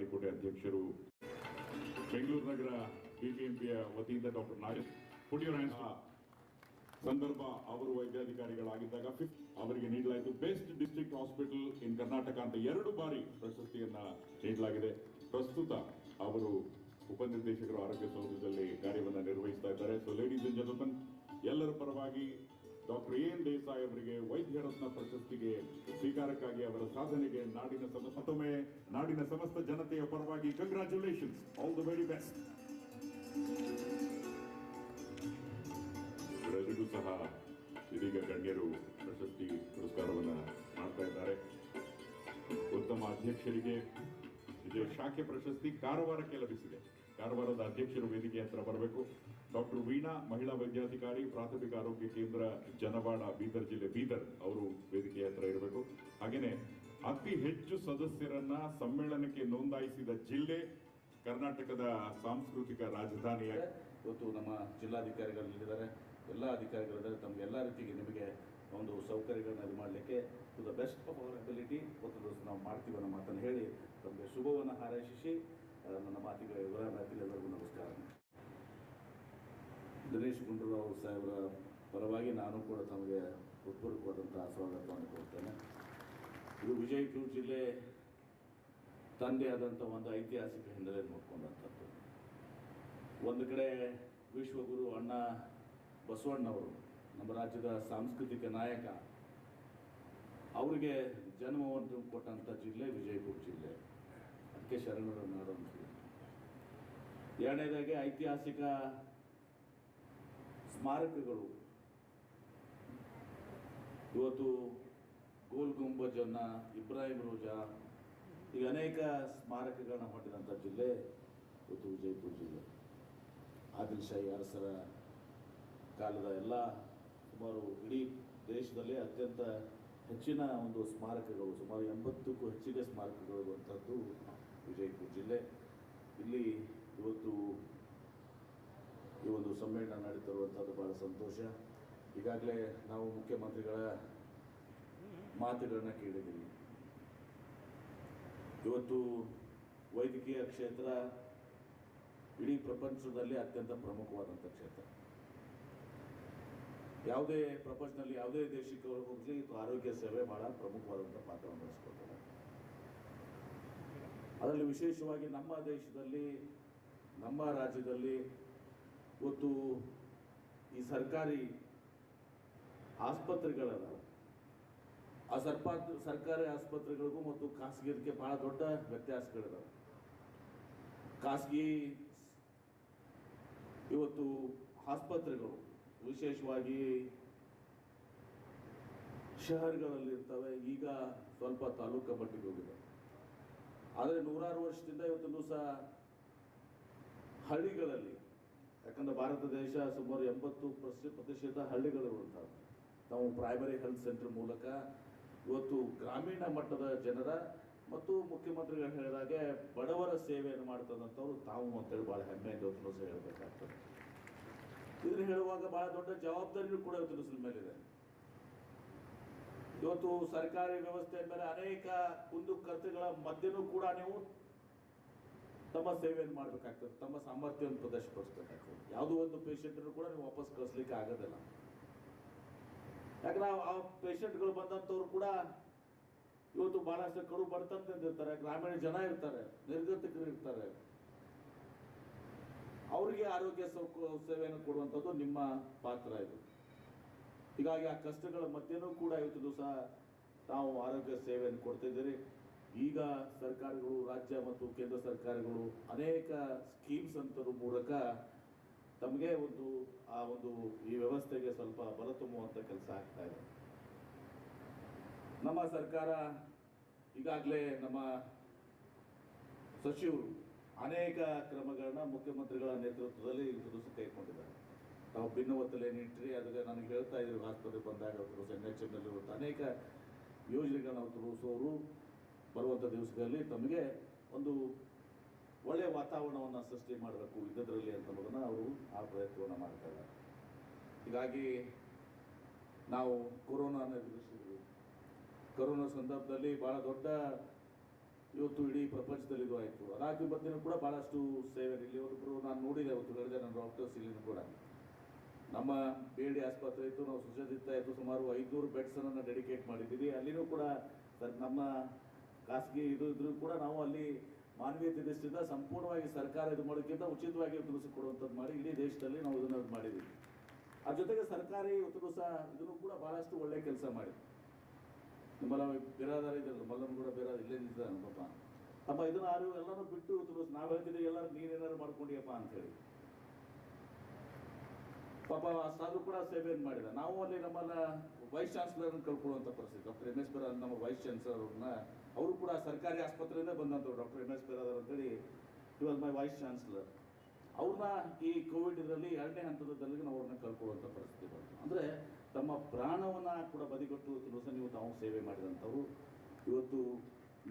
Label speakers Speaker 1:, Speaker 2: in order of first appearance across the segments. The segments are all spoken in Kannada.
Speaker 1: ತಾಳಿಕೋಟೆ ಅಧ್ಯಕ್ಷರು, ಬೆಂಗಳೂರು ನಗರ ಬಿಬಿಎಂಪಿಯ ವತಿಯಿಂದ ಡಾಕ್ಟರ್ ನಾಗೇಶ್ ಪುಡಿಯೋರ್ ಸಂದರ್ಭ ಅವರು ವೈದ್ಯಾಧಿಕಾರಿಗಳಾಗಿದ್ದಾಗ ಫಿಫ್ತ್ ಅವರಿಗೆ ನೀಡಲಾಯಿತು best district hospital in Karnataka ಅಂತ ಎರಡು ಬಾರಿ ಪ್ರಶಸ್ತಿಯನ್ನ ನೀಡಲಾಗಿದೆ. ಪ್ರಸ್ತುತ ಅವರು ಉಪನಿರ್ದೇಶಕರು ಆರೋಗ್ಯ ಸೌಧದಲ್ಲಿ ಕಾರ್ಯವನ್ನು ನಿರ್ವಹಿಸ್ತಾ ಇದ್ದಾರೆ. ಸೊ ಲೇಡೀಸ್ ಅಂಡ್ ಎಲ್ಲರ ಪರವಾಗಿ ಡಾಕ್ಟರ್ ಎನ್ ದೇಸಾಯಿ ಅವರಿಗೆ ವೈದ್ಯ ರತ್ನ ಪ್ರಶಸ್ತಿಗೆ ಸ್ವೀಕಾರಕ್ಕಾಗಿ ಅವರ ಸಾಧನೆಗೆ ನಾಡಿನ ಮತ್ತೊಮ್ಮೆ ನಾಡಿನ ಸಮಸ್ತ ಜನತೆಯ ಪರವಾಗಿ congratulations all the very best ಇವರೆಲ್ಲರಿಗೂ ಸಹ ಇದೀಗ ಗಣ್ಯರು ಪ್ರಶಸ್ತಿ ಪುರಸ್ಕಾರವನ್ನು ಮಾಡ್ತಾ ಇದ್ದಾರೆ. ಉತ್ತಮ ಅಧ್ಯಕ್ಷರಿಗೆ ವಿಜಯ ಶಾಖೆ ಪ್ರಶಸ್ತಿ ಕಾರವಾರಕ್ಕೆ ಲಭಿಸಿದೆ. ಕಾರವಾರದ ಅಧ್ಯಕ್ಷರು ವೇದಿಕೆ ಹತ್ರ ಬರಬೇಕು. ಡಾಕ್ಟರ್ ವೀಣಾ, ಮಹಿಳಾ ವೈದ್ಯಾಧಿಕಾರಿ, ಪ್ರಾಥಮಿಕ ಆರೋಗ್ಯ ಕೇಂದ್ರ, ಜನವಾಡ, ಬೀದರ್ ಜಿಲ್ಲೆ, ಬೀದರ್ ಅವರು ವೇದಿಕೆಯ ಹತ್ರ ಇರಬೇಕು. ಹಾಗೆಯೇ ಅತಿ ಹೆಚ್ಚು ಸದಸ್ಯರನ್ನ ಸಮ್ಮೇಳನಕ್ಕೆ ನೋಂದಾಯಿಸಿದ ಜಿಲ್ಲೆ ಕರ್ನಾಟಕದ ಸಾಂಸ್ಕೃತಿಕ ರಾಜಧಾನಿಯ
Speaker 2: ಇವತ್ತು ನಮ್ಮ ಜಿಲ್ಲಾಧಿಕಾರಿಗಳಿದ್ದಾರೆ ಎಲ್ಲ ಅಧಿಕಾರಿಗಳಿದ್ದಾರೆ ತಮಗೆ ಎಲ್ಲ ರೀತಿಗೆ ನಿಮಗೆ ಒಂದು ಸೌಕರ್ಯಗಳನ್ನ ಇದು ಮಾಡಲಿಕ್ಕೆ to the best of our ability ಒಂದು ನಾವು ಮಾಡ್ತೀವಿ ಅನ್ನೋ ಮಾತನ್ನು ಹೇಳಿ ತಮಗೆ ಶುಭವನ್ನು ಹಾರೈಸಿ ನಮ್ಮ ಮಾತಿಗೆ ವಿವರ ಎಲ್ಲರಿಗೂ ನಮಸ್ಕಾರ. ದಿನೇಶ್ ಗುಂಡೂರಾವ್ ಸಾಹೇಬರ ಪರವಾಗಿ ನಾನು ಕೂಡ ತಮಗೆ ಉತ್ಪೂರ್ವಕವಾದಂತಹ ಸ್ವಾಗತವನ್ನು ಕೊಡ್ತೇನೆ. ಇದು ವಿಜಯಪುರ ಜಿಲ್ಲೆ ತಂದೆ ಆದಂಥ ಒಂದು ಐತಿಹಾಸಿಕ ಹಿನ್ನೆಲೆ ನೋಡ್ಕೊಂಡಂಥದ್ದು. ಒಂದು ಕಡೆ ವಿಶ್ವಗುರು ಅಣ್ಣ ಬಸವಣ್ಣವರು, ನಮ್ಮ ರಾಜ್ಯದ ಸಾಂಸ್ಕೃತಿಕ ನಾಯಕ, ಅವರಿಗೆ ಜನ್ಮವನ್ನು ಕೊಟ್ಟಂಥ ಜಿಲ್ಲೆ ವಿಜಯಪುರ ಜಿಲ್ಲೆ. ಅದಕ್ಕೆ ಶರಣರ ನಾಡು ಅಂತ. ಎರಡನೇದಾಗಿ ಐತಿಹಾಸಿಕ ಸ್ಮಾರಕಗಳು. ಇವತ್ತು ಗೋಲ್ ಗುಂಬಜನ್ನ ಇಬ್ರಾಹಿಂ ರೋಜಾ, ಈಗ ಅನೇಕ ಸ್ಮಾರಕಗಳನ್ನ ಹೊಂದಿದಂಥ ಜಿಲ್ಲೆ ಇವತ್ತು ವಿಜಯಪುರ ಜಿಲ್ಲೆ. ಆದಿಲ್ ಶಾಹಿ ಅರಸರ ಕಾಲದ ಎಲ್ಲ ಸುಮಾರು ಇಡೀ ದೇಶದಲ್ಲಿ ಅತ್ಯಂತ ಹೆಚ್ಚಿನ ಒಂದು ಸ್ಮಾರಕಗಳು, ಸುಮಾರು ಎಂಬತ್ತಕ್ಕೂ ಹೆಚ್ಚಿಗೆ ಸ್ಮಾರಕಗಳು ಇರುವಂಥದ್ದು ವಿಜಯಪುರ ಜಿಲ್ಲೆ. ಇಲ್ಲಿ ಇವತ್ತು ಈ ಒಂದು ಸಮ್ಮೇಳನ ನಡೀತಿರುವಂಥದ್ದು ಭಾಳ ಸಂತೋಷ. ಈಗಾಗಲೇ ನಾವು ಮುಖ್ಯಮಂತ್ರಿಗಳ ಮಾತುಗಳನ್ನು ಕೇಳಿದ್ದೀವಿ. ಇವತ್ತು ವೈದ್ಯಕೀಯ ಕ್ಷೇತ್ರ ಇಡೀ ಪ್ರಪಂಚದಲ್ಲಿ ಅತ್ಯಂತ ಪ್ರಮುಖವಾದಂಥ ಕ್ಷೇತ್ರ. ಯಾವುದೇ ಪ್ರಪಂಚದಲ್ಲಿ ಯಾವುದೇ ದೇಶಕ್ಕೆ ಹೋಗಲಿ, ಇದು ಆರೋಗ್ಯ ಸೇವೆ ಬಹಳ ಪ್ರಮುಖವಾದಂಥ ಪಾತ್ರವನ್ನು ವಹಿಸ್ಕೊಳ್ತಾರೆ ಅದರಲ್ಲಿ ವಿಶೇಷವಾಗಿ ನಮ್ಮ ದೇಶದಲ್ಲಿ, ನಮ್ಮ ರಾಜ್ಯದಲ್ಲಿ ಇವತ್ತು ಈ ಸರ್ಕಾರಿ ಆಸ್ಪತ್ರೆಗಳಲ್ಲ ಆ ಸರ್ಪಾ ಸರ್ಕಾರಿ ಆಸ್ಪತ್ರೆಗಳಿಗೂ ಮತ್ತು ಖಾಸಗಿದಕ್ಕೆ ಬಹಳ ದೊಡ್ಡ ವ್ಯತ್ಯಾಸಗಳಿದಾವೆ. ಖಾಸಗಿ ಇವತ್ತು ಆಸ್ಪತ್ರೆಗಳು ವಿಶೇಷವಾಗಿ ಶಹರ್ಗಳಲ್ಲಿರ್ತವೆ ಈಗ ಸ್ವಲ್ಪ ತಾಲೂಕು ಮಟ್ಟಿಗೆ ಹೋಗಿದೆ. ಆದರೆ ನೂರಾರು ವರ್ಷದಿಂದ ಇವತ್ತು ದಿವಸ ಹಳ್ಳಿಗಳಲ್ಲಿ ಯಾಕಂದ್ರೆ ಭಾರತ ದೇಶ ಸುಮಾರು ಎಂಬತ್ತು ಪ್ರತಿ- ಪ್ರತಿಶತ ಹಳ್ಳಿಗಳಿರುವಂಥದ್ದು ನಾವು ಪ್ರೈಮರಿ ಹೆಲ್ತ್ ಸೆಂಟರ್ ಮೂಲಕ ಇವತ್ತು ಗ್ರಾಮೀಣ ಮಟ್ಟದ ಜನರ ಮತ್ತು ಮುಖ್ಯಮಂತ್ರಿಗಳು ಹೇಳಿದಾಗೆ ಬಡವರ ಸೇವೆಯನ್ನು ಮಾಡ್ತದಂಥವ್ರು ತಾವು ಅಂತೇಳಿ ಭಾಳ ಹೆಮ್ಮೆ ಇವತ್ತು ದಿವಸ ಹೇಳಬೇಕಾಗ್ತದೆ. ಇದನ್ನು ಹೇಳುವಾಗ ಬಹಳ ದೊಡ್ಡ ಜವಾಬ್ದಾರಿಯೂ ಕೂಡ ಇವತ್ತು ಮೇಲಿದೆ. ಇವತ್ತು ಸರ್ಕಾರಿ ವ್ಯವಸ್ಥೆಯ ಮೇಲೆ ಅನೇಕ ಕುಂದು ಕುಂದುಕೊರತೆಗಳ ಮಧ್ಯನೂ ಕೂಡ ನೀವು ತಮ್ಮ ಸೇವೆಯನ್ನು ಮಾಡಬೇಕಾಗ್ತದೆ, ತಮ್ಮ ಸಾಮರ್ಥ್ಯವನ್ನು ಪ್ರದರ್ಶಪಡಿಸ್ಬೇಕಾಗ್ತದೆ ಯಾವುದೋ ಒಂದು ಪೇಷಂಟನ್ನು ಕೂಡ ನೀವು ವಾಪಸ್ ಕಳಿಸ್ಲಿಕ್ಕೆ ಆಗೋದಿಲ್ಲ. ಯಾಕಂದ್ರೆ ಆ- ಪೇಷಂಟ್ಗಳು ಬಂದಂಥವ್ರು ಕೂಡ ಇವತ್ತು ಬಹಳಷ್ಟು ಕಡು ಬಡತನದಿಂದ ಇರ್ತಾರೆ, ಗ್ರಾಮೀಣ ಜನ ಇರ್ತಾರೆ, ನಿರ್ಗತಿಕರು ಇರ್ತಾರೆ. ಅವರಿಗೆ ಆರೋಗ್ಯ ಸೌಕ ಸೇವೆಯನ್ನು ಕೊಡುವಂಥದ್ದು ನಿಮ್ಮ ಪಾತ್ರ ಇದು. ಹೀಗಾಗಿ ಆ ಕಷ್ಟಗಳ ಮಧ್ಯನೂ ಕೂಡ ಇವತ್ತು ದಿವಸ ತಾವು ಆರೋಗ್ಯ ಸೇವೆಯನ್ನು ಕೊಡ್ತಿದ್ದೀರಿ. ಈಗ ಸರ್ಕಾರಗಳು, ರಾಜ್ಯ ಮತ್ತು ಕೇಂದ್ರ ಸರ್ಕಾರಗಳು ಅನೇಕ ಸ್ಕೀಮ್ಸ್ ಅಂತರೂ ಮೂಲಕ ತಮಗೆ ಒಂದು, ಆ ಒಂದು ಈ ವ್ಯವಸ್ಥೆಗೆ ಸ್ವಲ್ಪ ಬಲ ತುಂಬುವಂಥ ಕೆಲಸ ಆಗ್ತಾ ಇದೆ. ನಮ್ಮ ಸರ್ಕಾರ ಈಗಾಗಲೇ ನಮ್ಮ ಸಚಿವರು ಅನೇಕ ಕ್ರಮಗಳನ್ನ ಮುಖ್ಯಮಂತ್ರಿಗಳ ನೇತೃತ್ವದಲ್ಲಿ ದಿವಸ ಕೈಗೊಂಡಿದ್ದಾರೆ. ನಾವು ಭಿನ್ನವತ್ತಲೆ ನಿಂಟ್ರಿ ಅದಕ್ಕೆ ನನಗೆ ಹೇಳ್ತಾ ಇದ್ದೀವಿ ಆಸ್ಪತ್ರೆ ಬಂದಾಗ ಎನ್ ಎಚ್ ಎಮ್ನಲ್ಲಿರುವಂಥ ಅನೇಕ ಯೋಜನೆಗಳನ್ನ ಅವತ್ತು ರೂಪಿಸೋರು ಬರುವಂಥ ದಿವಸದಲ್ಲಿ ತಮಗೆ ಒಂದು ಒಳ್ಳೆಯ ವಾತಾವರಣವನ್ನು ಸೃಷ್ಟಿ ಮಾಡಬೇಕು ಇದ್ದದ್ರಲ್ಲಿ ಅನ್ನೋದನ್ನು ಅವರು ಆ ಪ್ರಯತ್ನವನ್ನು ಮಾಡ್ತಾರೆ. ಹೀಗಾಗಿ ನಾವು ಕೊರೋನಾನ ಎದುರಿಸಿದ್ವಿ ಕೊರೋನಾ ಸಂದರ್ಭದಲ್ಲಿ ಭಾಳ ದೊಡ್ಡ ಇವತ್ತು ಇಡೀ ಪ್ರಪಂಚದಲ್ಲಿ ಇದು ಆಯಿತು. ಅದಾಗಿ ಮಧ್ಯೆ ಕೂಡ ಭಾಳಷ್ಟು ಸೇವೆ ಇಲ್ಲಿ ಇಲ್ಲಿವರೆಗೂ ನಾನು ನೋಡಿದೆ ಅವತ್ತು ಕಳೆದ ನನ್ನ ಡಾಕ್ಟರ್ಸ್ ಇಲ್ಲಿನೂ ಕೂಡ. ನಮ್ಮ ಬಿ ಡಿ ಆಸ್ಪತ್ರೆ ಇತ್ತು, ನಾವು ಸುಸಜ್ಜಿತ ಇತ್ತು, ಸುಮಾರು ಐದುನೂರು ಬೆಡ್ಸನ್ನು ಡೆಡಿಕೇಟ್ ಮಾಡಿದ್ದೀವಿ. ಅಲ್ಲಿನೂ ಕೂಡ ನಮ್ಮ ಖಾಸಗಿ ಇದು ಇದ್ರೂ ಕೂಡ ನಾವು ಅಲ್ಲಿ ಮಾನವೀಯತೆ ದೃಷ್ಟಿಯಿಂದ ಸಂಪೂರ್ಣವಾಗಿ ಸರ್ಕಾರ ಇದು ಮಾಡೋಕ್ಕಿಂತ ಉಚಿತವಾಗಿ ಕೊಡುವಂಥದ್ದು ಮಾಡಿ ಇಡೀ ದೇಶದಲ್ಲಿ ನಾವು ಇದನ್ನು ಮಾಡಿದ್ದೀವಿ. ಅದ್ರ ಜೊತೆಗೆ ಸರ್ಕಾರಿ ಉತ್ತರ ಸಹ ಇದನ್ನು ಕೂಡ ಭಾಳಷ್ಟು ಒಳ್ಳೆ ಕೆಲಸ ಮಾಡಿ ನಿಮ್ಮಲ್ಲ ಬಿರಾದಾರ ಇದ್ರಲ್ಲ ಮಲ್ಲನ್ ಕೂಡ ಬೇರೆ ಇಲ್ಲೇ ನಿಂತಿದ್ದಾನೆ ಪಾಪ ತಮ್ಮ ಇದನ್ನ ಆರು ಎಲ್ಲರೂ ಬಿಟ್ಟು ಉತ್ತರ ನಾವು ಹೇಳ್ತಿದ್ದೀವಿ ಎಲ್ಲರೂ ನೀನೇನಾದ್ರು ಮಾಡ್ಕೊಂಡಿಯಪ್ಪ ಅಂತ ಹೇಳಿ. ಪಾಪ ಅಷ್ಟಾದ್ರೂ ಕೂಡ ಸೇವೆಯನ್ನು ಮಾಡಿದ ನಾವು ಅಲ್ಲಿ ನಮ್ಮನ್ನ ವೈಸ್ ಚಾನ್ಸಲರ್ ಕಳ್ಕೊಳ್ಳುವಂಥ ಪರಿಸ್ಥಿತಿ. ಡಾಕ್ಟರ್ ಎಂ ಎಸ್ ನಮ್ಮ ವೈಸ್ ಚಾನ್ಸಲರ್ ಅವ್ರನ್ನ ಅವರು ಕೂಡ ಸರ್ಕಾರಿ ಆಸ್ಪತ್ರೆಯಿಂದ ಬಂದಂಥವ್ರು, ಡಾಕ್ಟರ್ ಎಂ ಎಸ್ ಬೇರಾದರ್ ಅಂತೇಳಿ ಇವಾಗ ಮೈ ವೈಸ್ ಚಾನ್ಸಲರ್ ಅವ್ರನ್ನ ಈ ಕೋವಿಡ್ ಇದರಲ್ಲಿ ಎರಡನೇ ಹಂತದಲ್ಲಿ ನಾವು ಅವ್ರನ್ನ ಕಳ್ಕೊಳ್ಳುವಂಥ ಪರಿಸ್ಥಿತಿ ಬಂತು. ಅಂದರೆ ತಮ್ಮ ಪ್ರಾಣವನ್ನು ಕೂಡ ಬದಿಗೊಟ್ಟು ದಿವಸ ನೀವು ತಾವು ಸೇವೆ ಮಾಡಿದಂಥವ್ರು. ಇವತ್ತು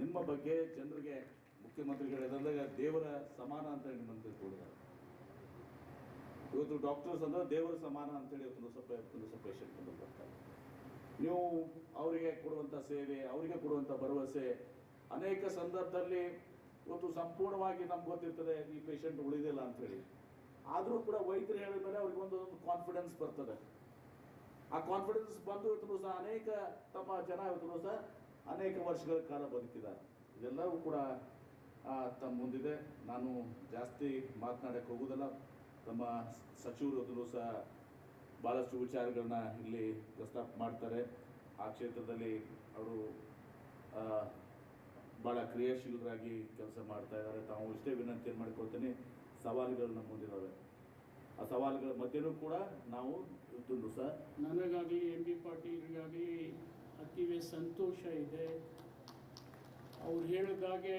Speaker 2: ನಿಮ್ಮ ಬಗ್ಗೆ ಜನರಿಗೆ, ಮುಖ್ಯಮಂತ್ರಿಗಳು ಹೇಳಿದಾಗ ದೇವರ ಸಮಾನ ಅಂತ ಹೇಳಿ ನಿಮ್ಮನ್ನು ತಿಳ್ಕೊಂಡಿದ್ದಾರೆ ಇವತ್ತು ಡಾಕ್ಟರ್ಸ್ ಅಂದ್ರೆ ದೇವರ ಸಮಾನ ಅಂತೇಳಿ ಇವತ್ತು ಸ್ವಲ್ಪ, ಒಂದು ಸ್ವಲ್ಪ ಪೇಷಂಟ್ ಬಂದು ಬರ್ತಾರೆ. ನೀವು ಅವರಿಗೆ ಕೊಡುವಂಥ ಸೇವೆ, ಅವರಿಗೆ ಕೊಡುವಂಥ ಭರವಸೆ. ಅನೇಕ ಸಂದರ್ಭದಲ್ಲಿ ಇವತ್ತು ಸಂಪೂರ್ಣವಾಗಿ ನಮ್ಗೆ ಗೊತ್ತಿರ್ತದೆ, ಈ ಪೇಷಂಟ್ ಉಳಿದಿಲ್ಲ ಅಂತ ಹೇಳಿ ಆದರೂ ಕೂಡ ವೈದ್ಯರು ಹೇಳಿದ ಮೇಲೆ ಅವ್ರಿಗೆ ಒಂದು ಕಾನ್ಫಿಡೆನ್ಸ್ ಬರ್ತದೆ. ಆ ಕಾನ್ಫಿಡೆನ್ಸ್ ಬಂದು ಇವತ್ತು ಸಹ ಅನೇಕ ತಮ್ಮ ಜನ ಇವತ್ತು ಸಹ ಅನೇಕ ವರ್ಷಗಳ ಕಾಲ ಬದುಕಿದ್ದಾರೆ. ಇದೆಲ್ಲವೂ ಕೂಡ ತಮ್ಮ ಮುಂದಿದೆ. ನಾನು ಜಾಸ್ತಿ ಮಾತನಾಡಕ್ಕೆ ಹೋಗುವುದಿಲ್ಲ. ತಮ್ಮ ಸಚಿವರು ಸಹ ಭಾಳಷ್ಟು ವಿಚಾರಗಳನ್ನ ಇಲ್ಲಿ ಪ್ರಸ್ತಾಪ ಮಾಡ್ತಾರೆ. ಆ ಕ್ಷೇತ್ರದಲ್ಲಿ ಅವರು ಭಾಳ ಕ್ರಿಯಾಶೀಲರಾಗಿ ಕೆಲಸ ಮಾಡ್ತಾ ಇದ್ದಾರೆ. ತಾವು ಇಷ್ಟೇ ವಿನಂತಿಯನ್ನು ಮಾಡ್ಕೊಳ್ತೀನಿ. ಸವಾಲುಗಳು ನಮ್ಮ ಮುಂದಿದ್ದಾವೆ. ಆ ಸವಾಲುಗಳ ಮಧ್ಯೆನೂ ಕೂಡ ನಾವು ಇವತ್ತೊಂದು ಸಹ
Speaker 3: ನನಗಾಗಲಿ ಎಂ ಬಿ ಪಾಟೀಲ್ಗಾಗಲಿ ಅತಿವೇ ಸಂತೋಷ ಇದೆ. ಅವ್ರು ಹೇಳಿದಾಗೆ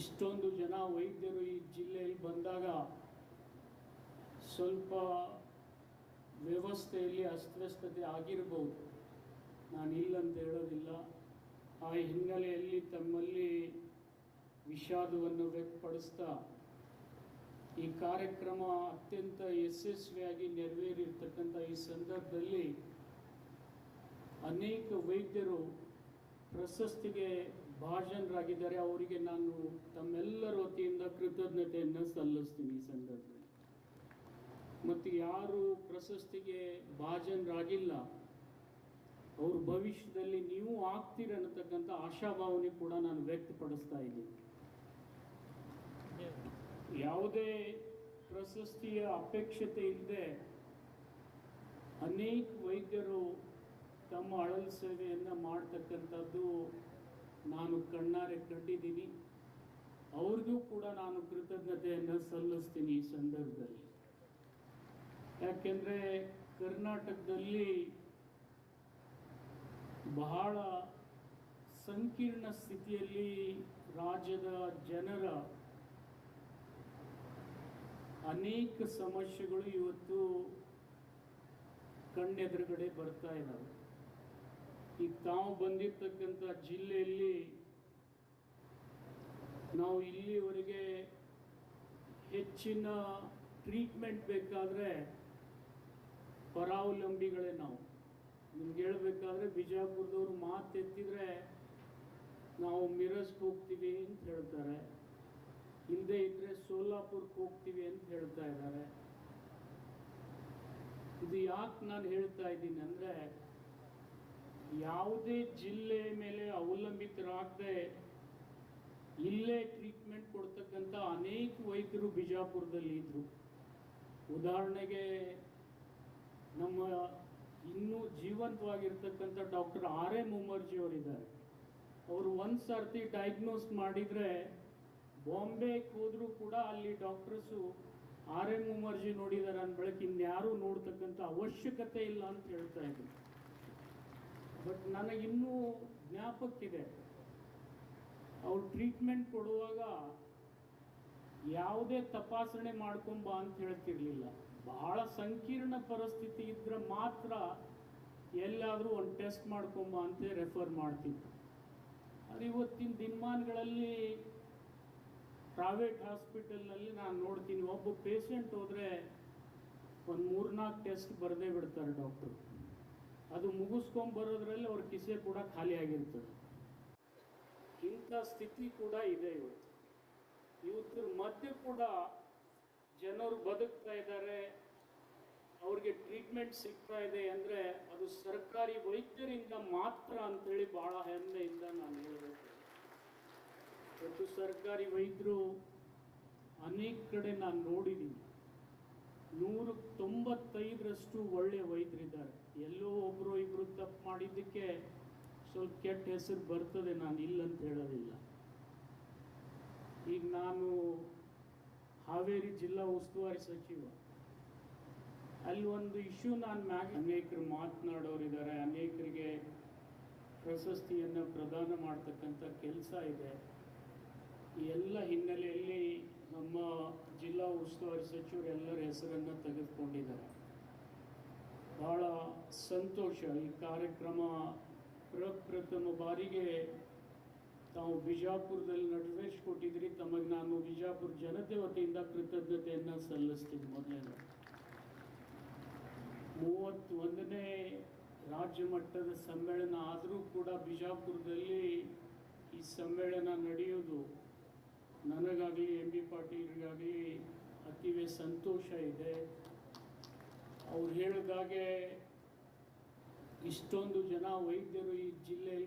Speaker 3: ಇಷ್ಟೊಂದು ಜನ ವೈದ್ಯರು ಈ ಜಿಲ್ಲೆಯಲ್ಲಿ ಬಂದಾಗ ಸ್ವಲ್ಪ ವ್ಯವಸ್ಥೆಯಲ್ಲಿ ಅಸ್ವಸ್ಥತೆ ಆಗಿರಬಹುದು ನಾನು ಇಲ್ಲಂತ ಹೇಳೋದಿಲ್ಲ. ಆ ಹಿನ್ನೆಲೆಯಲ್ಲಿ ತಮ್ಮಲ್ಲಿ ವಿಷಾದವನ್ನು ವ್ಯಕ್ತಪಡಿಸ್ತಾ ಈ ಕಾರ್ಯಕ್ರಮ ಅತ್ಯಂತ ಯಶಸ್ವಿಯಾಗಿ ನೆರವೇರಿರ್ತಕ್ಕಂಥ ಈ ಸಂದರ್ಭದಲ್ಲಿ ಅನೇಕ ವೈದ್ಯರು ಪ್ರಶಸ್ತಿಗೆ ಭಾಜನರಾಗಿದ್ದಾರೆ. ಅವರಿಗೆ ನಾನು ತಮ್ಮೆಲ್ಲರ ವತಿಯಿಂದ ಕೃತಜ್ಞತೆಯನ್ನು ಸಲ್ಲಿಸ್ತೀನಿ ಈ ಸಂದರ್ಭದಲ್ಲಿ. ಮತ್ತು ಯಾರು ಪ್ರಶಸ್ತಿಗೆ ಭಾಜನರಾಗಿಲ್ಲ. ಅವ್ರ ಭವಿಷ್ಯದಲ್ಲಿ ನೀವು ಆಗ್ತೀರ ಅನ್ನತಕ್ಕಂಥ ಆಶಾಭಾವನೆ ಕೂಡ ನಾನು ವ್ಯಕ್ತಪಡಿಸ್ತಾ ಇದ್ದೀನಿ. ಯಾವುದೇ ಪ್ರಶಸ್ತಿಯ ಅಪೇಕ್ಷತೆ ಇಲ್ಲದೆ ಅನೇಕ ವೈದ್ಯರು ತಮ್ಮ ಅಳಲು ಸೇವೆಯನ್ನು ಮಾಡ್ತಕ್ಕಂಥದ್ದು ನಾನು ಕಣ್ಣಾರೆ ಕಂಡಿದ್ದೀನಿ ಅವ್ರಿಗೂ ಕೂಡ ನಾನು ಕೃತಜ್ಞತೆಯನ್ನು ಸಲ್ಲಿಸ್ತೀನಿ ಈ ಸಂದರ್ಭದಲ್ಲಿ. ಯಾಕೆಂದರೆ ಕರ್ನಾಟಕದಲ್ಲಿ ಬಹಳ ಸಂಕೀರ್ಣ ಸ್ಥಿತಿಯಲ್ಲಿ ರಾಜ್ಯದ ಜನರ ಅನೇಕ ಸಮಸ್ಯೆಗಳು ಇವತ್ತು ಕಣ್ಣೆದುರುಗಡೆ ಬರ್ತಾ ಇದ್ದಾವೆ ಈಗ ತಾವು ಬಂದಿರ್ತಕ್ಕಂಥ ಜಿಲ್ಲೆಯಲ್ಲಿ ನಾವು ಇಲ್ಲಿವರೆಗೆ ಹೆಚ್ಚಿನ ಟ್ರೀಟ್ಮೆಂಟ್ ಬೇಕಾದರೆ ಪರಾವಲಂಬಿಗಳೇ ನಾವು. ನಿಮ್ಗೆ ಹೇಳ್ಬೇಕಾದ್ರೆ ಬಿಜಾಪುರದವ್ರು ಮಾತೆತ್ತಿದ್ರೆ ನಾವು ಮಿರಸ್ಗೆ ಹೋಗ್ತೀವಿ ಅಂತ ಹೇಳ್ತಾರೆ. ಇಲ್ಲದೆ ಇದ್ರೆ ಸೋಲಾಪುರಕ್ಕೆ ಹೋಗ್ತೀವಿ ಅಂತ ಹೇಳ್ತಾ ಇದ್ದಾರೆ. ಇದು ಯಾಕೆ ನಾನು ಹೇಳ್ತಾ ಇದ್ದೀನಿ ಅಂದರೆ ಯಾವುದೇ ಜಿಲ್ಲೆ ಮೇಲೆ ಅವಲಂಬಿತರಾಗದೆ ಇಲ್ಲೇ ಟ್ರೀಟ್ಮೆಂಟ್ ಕೊಡ್ತಕ್ಕಂಥ ಅನೇಕ ವೈದ್ಯರು ಬಿಜಾಪುರದಲ್ಲಿ ಇದ್ದರು ಉದಾಹರಣೆಗೆ ನಮ್ಮ ಇನ್ನೂ ಜೀವಂತವಾಗಿರ್ತಕ್ಕಂಥ ಡಾಕ್ಟರ್ ಆರ್ ಎ ಮುಮರ್ಜಿ ಅವರಿದ್ದಾರೆ. ಅವರು ಒಂದು ಸರ್ತಿ ಡಯಾಗ್ನೋಸ್ ಮಾಡಿದರೆ ಬಾಂಬೆಗೆ ಹೋದರೂ ಕೂಡ ಅಲ್ಲಿ ಡಾಕ್ಟರ್ಸು ಆರ್ ಎಂ ಮುಮರ್ಜಿ ನೋಡಿದ್ದಾರೆ ಅಂದ ಬೆಳಕು ಇನ್ಯಾರೂ ನೋಡ್ತಕ್ಕಂಥ ಅವಶ್ಯಕತೆ ಇಲ್ಲ ಅಂತ ಹೇಳ್ತಾ ಇದ್ರು. ಬಟ್ ನನಗಿನ್ನೂ ಜ್ಞಾಪಕ್ಕಿದೆ. ಅವ್ರು ಟ್ರೀಟ್ಮೆಂಟ್ ಕೊಡುವಾಗ ಯಾವುದೇ ತಪಾಸಣೆ ಮಾಡ್ಕೊಂಬ ಅಂತ ಹೇಳ್ತಿರ್ಲಿಲ್ಲ. ಬಹಳ ಸಂಕೀರ್ಣ ಪರಿಸ್ಥಿತಿ ಇದ್ರೆ ಮಾತ್ರ ಎಲ್ಲಾದರೂ ಒಂದು ಟೆಸ್ಟ್ ಮಾಡ್ಕೊಂಬ ಅಂತ ರೆಫರ್ ಮಾಡ್ತಿದ್ರು ಆದರೆ ಇವತ್ತಿನ ದಿನಮಾನಗಳಲ್ಲಿ ಪ್ರೈವೇಟ್ ಹಾಸ್ಪಿಟಲ್ನಲ್ಲಿ ನಾನು ನೋಡ್ತೀನಿ, ಒಬ್ಬ ಪೇಷಂಟ್ ಹೋದರೆ ಒಂದು ಮೂರ್ನಾಲ್ಕು ಟೆಸ್ಟ್ ಬರದೇ ಬಿಡ್ತಾರೆ ಡಾಕ್ಟ್ರು ಅದು ಮುಗಿಸ್ಕೊಂಡು ಮುಗಿಸ್ಕೊಂಡ್ ಬರೋದ್ರಲ್ಲಿ ಅವ್ರ ಕಿಸೆ ಕೂಡ ಖಾಲಿ ಆಗಿರ್ತದೆ. ಇಂಥ ಸ್ಥಿತಿ ಕೂಡ ಇದೆ ಇವತ್ತು. ಇವತ್ತರ ಮಧ್ಯೆ ಕೂಡ ಜನರು ಬದುಕ್ತಾ ಇದ್ದಾರೆ, ಅವ್ರಿಗೆ ಟ್ರೀಟ್ಮೆಂಟ್ ಸಿಗ್ತಾ ಇದೆ ಅಂದರೆ ಅದು ಸರ್ಕಾರಿ ವೈದ್ಯರಿಂದ ಮಾತ್ರ ಅಂಥೇಳಿ ಭಾಳ ಹೆಮ್ಮೆಯಿಂದ ನಾನು ಹೇಳಬೇಕು. ಇವತ್ತು ಸರ್ಕಾರಿ ವೈದ್ಯರು ಅನೇಕ ಕಡೆ ನಾನು ನೋಡಿದ್ದೀನಿ. ನೂರ ತೊಂಬತ್ತೈದರಷ್ಟು ಒಳ್ಳೆ ವೈದ್ಯರಿದ್ದಾರೆ. ಎಲ್ಲೋ ಒಬ್ಬರು ಇಬ್ಬರು ತಪ್ಪು ಮಾಡಿದ್ದಕ್ಕೆ ಸ್ವಲ್ಪ ಕೆಟ್ಟ ಹೆಸರು ಬರ್ತದೆ, ನಾನು ಇಲ್ಲ ಅಂತ ಹೇಳೋದಿಲ್ಲ. ಈಗ ನಾನು ಹಾವೇರಿ ಜಿಲ್ಲಾ ಉಸ್ತುವಾರಿ ಸಚಿವ. ಅಲ್ಲಿ ಒಂದು ಇಶ್ಯೂ ನಾನು ಮ್ಯಾಗ ಅನೇಕರು ಮಾತನಾಡೋರಿದ್ದಾರೆ. ಅನೇಕರಿಗೆ ಪ್ರಶಸ್ತಿಯನ್ನು ಪ್ರದಾನ ಮಾಡ್ತಕ್ಕಂಥ ಕೆಲಸ ಇದೆ. ಈ ಎಲ್ಲ ಹಿನ್ನೆಲೆಯಲ್ಲಿ ನಮ್ಮ ಜಿಲ್ಲಾ ಉಸ್ತುವಾರಿ ಸಚಿವರು ಎಲ್ಲರ ಹೆಸರನ್ನು ತೆಗೆದುಕೊಂಡಿದ್ದಾರೆ. ಬಹಳ ಸಂತೋಷ ಈ ಕಾರ್ಯಕ್ರಮ ಪ್ರಪ್ರಥಮ ಬಾರಿಗೆ ತಾವು ಬಿಜಾಪುರದಲ್ಲಿ ನಡೆಸಿಕೊಟ್ಟಿದ್ರಿ ತಮಗೆ ನಾನು ಬಿಜಾಪುರ ಜನತೆ ವತಿಯಿಂದ ಕೃತಜ್ಞತೆಯನ್ನು ಸಲ್ಲಿಸ್ತೀನಿ ಮೊದಲನೇ ಮೂವತ್ತೊಂದನೇ ರಾಜ್ಯ ಮಟ್ಟದ ಸಮ್ಮೇಳನ ಆದರೂ ಕೂಡ ಬಿಜಾಪುರದಲ್ಲಿ ಈ ಸಮ್ಮೇಳನ ನಡೆಯೋದು ನನಗಾಗಲಿ, ಎಂ ಬಿ ಪಾಟೀಲ್ಗಾಗಲಿ ಅತಿವೇ ಸಂತೋಷ ಇದೆ. ಅವ್ರು ಹೇಳಿದಾಗೆ ಇಷ್ಟೊಂದು ಜನ ವೈದ್ಯರು ಈ ಜಿಲ್ಲೆಯಲ್ಲಿ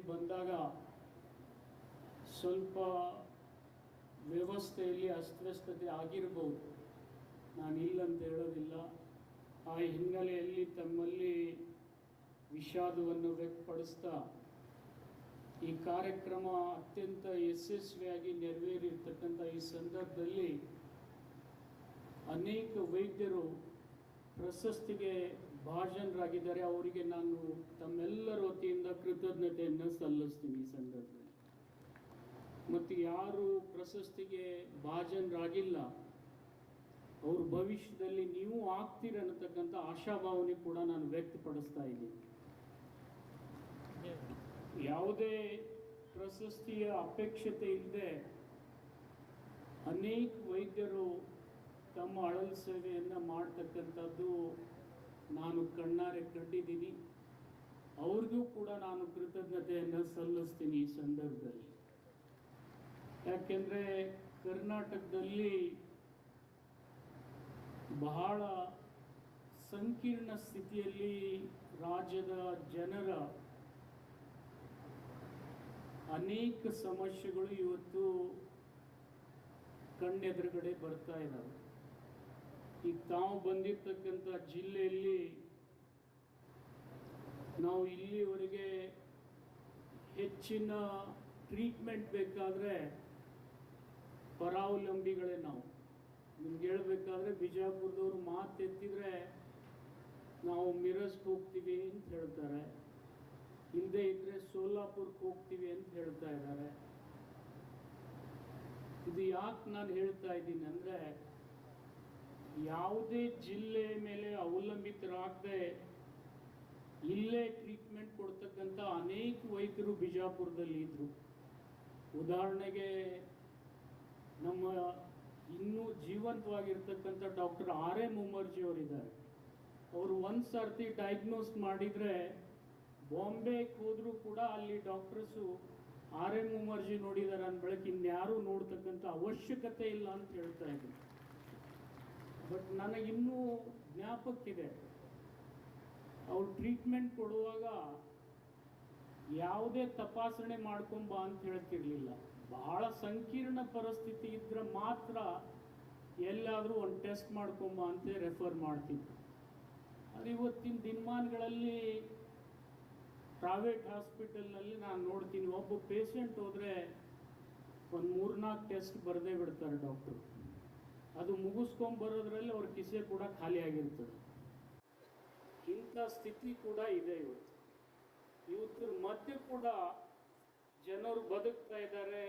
Speaker 3: ಸ್ವಲ್ಪ ವ್ಯವಸ್ಥೆಯಲ್ಲಿ ಅಸ್ವಸ್ಥತೆ ಆಗಿರ್ಬೋದು. ನಾನು ಇಲ್ಲ ಅಂತ ಹೇಳೋದಿಲ್ಲ. ಆ ಹಿನ್ನೆಲೆಯಲ್ಲಿ ತಮ್ಮಲ್ಲಿ ವಿಷಾದವನ್ನು ವ್ಯಕ್ತಪಡಿಸ್ತಾ ಈ ಕಾರ್ಯಕ್ರಮ ಅತ್ಯಂತ ಯಶಸ್ವಿಯಾಗಿ ನೆರವೇರಿರ್ತಕ್ಕಂಥ ಈ ಸಂದರ್ಭದಲ್ಲಿ ಅನೇಕ ವೈದ್ಯರು ಪ್ರಶಸ್ತಿಗೆ ಭಾಜನರಾಗಿದ್ದಾರೆ. ಅವರಿಗೆ ನಾನು ತಮ್ಮೆಲ್ಲರ ವತಿಯಿಂದ ಕೃತಜ್ಞತೆಯನ್ನು ಸಲ್ಲಿಸ್ತೀನಿ ಈ ಸಂದರ್ಭದಲ್ಲಿ. ಮತ್ತು ಯಾರು ಪ್ರಶಸ್ತಿಗೆ ಭಾಜನರಾಗಿಲ್ಲ. ಅವ್ರ ಭವಿಷ್ಯದಲ್ಲಿ ನೀವು ಆಗ್ತೀರ ಅನ್ನತಕ್ಕಂಥ ಆಶಾಭಾವನೆ ಕೂಡ ನಾನು ವ್ಯಕ್ತಪಡಿಸ್ತಾ ಇದ್ದೀನಿ. ಯಾವುದೇ ಪ್ರಶಸ್ತಿಯ ಅಪೇಕ್ಷತೆ ಇಲ್ಲದೆ ಅನೇಕ ವೈದ್ಯರು ತಮ್ಮ ಅಳಲ್ ಸೇವೆಯನ್ನು ಮಾಡ್ತಕ್ಕಂಥದ್ದು ನಾನು ಕಣ್ಣಾರೆ ಕಂಡಿದ್ದೀನಿ. ಅವ್ರಿಗೂ ಕೂಡ ನಾನು ಕೃತಜ್ಞತೆಯನ್ನು ಸಲ್ಲಿಸ್ತೀನಿ ಈ ಸಂದರ್ಭದಲ್ಲಿ. ಯಾಕೆಂದರೆ ಕರ್ನಾಟಕದಲ್ಲಿ ಬಹಳ ಸಂಕೀರ್ಣ ಸ್ಥಿತಿಯಲ್ಲಿ ರಾಜ್ಯದ ಜನರ ಅನೇಕ ಸಮಸ್ಯೆಗಳು ಇವತ್ತು ಕಣ್ಣೆದುರುಗಡೆ ಬರ್ತಾ ಇದ್ದಾವೆ ಈಗ ತಾವು ಬಂದಿರ್ತಕ್ಕಂಥ ಜಿಲ್ಲೆಯಲ್ಲಿ ನಾವು ಇಲ್ಲಿವರೆಗೆ ಹೆಚ್ಚಿನ ಟ್ರೀಟ್ಮೆಂಟ್ ಬೇಕಾದರೆ ಪರಾವಲಂಬಿಗಳೇ ನಾವು. ನಿಮ್ಗೆ ಹೇಳ್ಬೇಕಾದ್ರೆ ಬಿಜಾಪುರದವ್ರು ಮಾತು ಎತ್ತಿದ್ರೆ ನಾವು ಮಿರಸ್ಗೆ ಹೋಗ್ತೀವಿ ಅಂತ ಹೇಳ್ತಾರೆ. ಇಲ್ಲದೆ ಇದ್ದರೆ ಸೋಲಾಪುರಕ್ಕೆ ಹೋಗ್ತೀವಿ ಅಂತ ಹೇಳ್ತಾ ಇದ್ದಾರೆ. ಇದು ಯಾಕೆ ನಾನು ಹೇಳ್ತಾ ಇದ್ದೀನಿ ಅಂದರೆ ಯಾವುದೇ ಜಿಲ್ಲೆ ಮೇಲೆ ಅವಲಂಬಿತರಾಗದೆ ಇಲ್ಲೇ ಟ್ರೀಟ್ಮೆಂಟ್ ಕೊಡ್ತಕ್ಕಂಥ ಅನೇಕ ವೈದ್ಯರು ಬಿಜಾಪುರದಲ್ಲಿ ಇದ್ದರು ಉದಾಹರಣೆಗೆ ನಮ್ಮ ಇನ್ನೂ ಜೀವಂತವಾಗಿರ್ತಕ್ಕಂಥ ಡಾಕ್ಟರ್ ಆರ್ ಎ ಮುಮರ್ಜಿ ಅವರಿದ್ದಾರೆ. ಅವರು ಒಂದು ಸರ್ತಿ ಡಯಾಗ್ನೋಸ್ ಮಾಡಿದರೆ ಬಾಂಬೆಗೆ ಹೋದರೂ ಕೂಡ ಅಲ್ಲಿ ಡಾಕ್ಟರ್ಸು ಆರ್ ಎ ಮುಮರ್ಜಿ ನೋಡಿದ್ದಾರೆ ಅಂದ ಬೆಳಕಿ ಇನ್ಯಾರೂ ನೋಡ್ತಕ್ಕಂಥ ಅವಶ್ಯಕತೆ ಇಲ್ಲ ಅಂತ ಹೇಳ್ತಾ ಇದ್ರು. ಬಟ್ ನನಗಿನ್ನೂ ಜ್ಞಾಪಕ್ಕಿದೆ, ಅವ್ರು ಟ್ರೀಟ್ಮೆಂಟ್ ಕೊಡುವಾಗ ಯಾವುದೇ ತಪಾಸಣೆ ಮಾಡ್ಕೊಂಬ ಅಂತ ಹೇಳ್ತಿರ್ಲಿಲ್ಲ. ಬಹಳ ಸಂಕೀರ್ಣ ಪರಿಸ್ಥಿತಿ ಇದ್ರೆ ಮಾತ್ರ ಎಲ್ಲಾದರೂ ಒಂದು ಟೆಸ್ಟ್ ಮಾಡ್ಕೊಂಬ ಅಂತ ರೆಫರ್ ಮಾಡ್ತಿದ್ರು ಆದರೆ ಇವತ್ತಿನ ದಿನಮಾನಗಳಲ್ಲಿ ಪ್ರೈವೇಟ್ ಹಾಸ್ಪಿಟಲ್ನಲ್ಲಿ ನಾನು ನೋಡ್ತೀನಿ, ಒಬ್ಬ ಪೇಷಂಟ್ ಹೋದರೆ ಒಂದು ಮೂರ್ನಾಲ್ಕು ಟೆಸ್ಟ್ ಬರದೇ ಬಿಡ್ತಾರೆ ಡಾಕ್ಟ್ರು ಅದು ಮುಗಿಸ್ಕೊಂಡ್ ಬರೋದ್ರಲ್ಲಿ ಅವ್ರ ಕಿಸೆ ಕೂಡ ಖಾಲಿ ಆಗಿರ್ತದೆ. ಇಂಥ ಸ್ಥಿತಿ ಕೂಡ ಇದೆ ಇವತ್ತು. ಇವತ್ತರ ಮಧ್ಯೆ ಕೂಡ ಜನರು ಬದುಕ್ತಾ ಇದ್ದಾರೆ,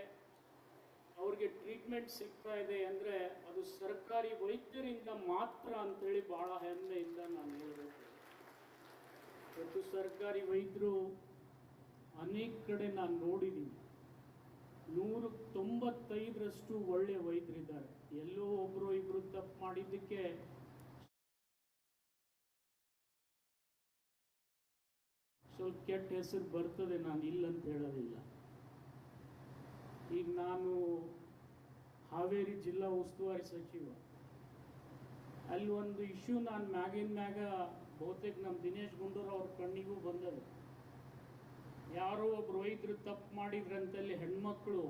Speaker 3: ಅವ್ರಿಗೆ ಟ್ರೀಟ್ಮೆಂಟ್ ಸಿಗ್ತಾ ಇದೆ ಅಂದರೆ ಅದು ಸರ್ಕಾರಿ ವೈದ್ಯರಿಂದ ಮಾತ್ರ ಅಂಥೇಳಿ ಭಾಳ ಹೆಮ್ಮೆಯಿಂದ ನಾನು ಹೇಳಬೇಕು. ಇವತ್ತು ಸರ್ಕಾರಿ ವೈದ್ಯರು ಅನೇಕ ಕಡೆ ನಾನು ನೋಡಿದ್ದೀನಿ. ನೂರ ತೊಂಬತ್ತೈದರಷ್ಟು ಒಳ್ಳೆ ವೈದ್ಯರಿದ್ದಾರೆ. ಎಲ್ಲೋ ಒಬ್ಬರು ಇಬ್ಬರು ತಪ್ಪು ಮಾಡಿದ್ದಕ್ಕೆ ಸ್ವಲ್ಪ ಕೆಟ್ಟ ಹೆಸರು ಬರ್ತದೆ, ನಾನು ಇಲ್ಲ ಅಂತ ಹೇಳೋದಿಲ್ಲ. ಈಗ ನಾನು ಹಾವೇರಿ ಜಿಲ್ಲಾ ಉಸ್ತುವಾರಿ ಸಚಿವ. ಅಲ್ಲಿ ಒಂದು ಇಶ್ಯೂ ನಾನು ಮ್ಯಾಗಿನ ಮ್ಯಾಗ ಬಹುತೇಕ ನಮ್ಮ ದಿನೇಶ್ ಗುಂಡೂರು ಅವ್ರ ಕಣ್ಣಿಗೂ ಬಂದದ ಯಾರೋ ಒಬ್ರು ವೈದ್ಯರು ತಪ್ಪು ಮಾಡಿದ್ರಂತಲ್ಲಿ ಹೆಣ್ಮಕ್ಳು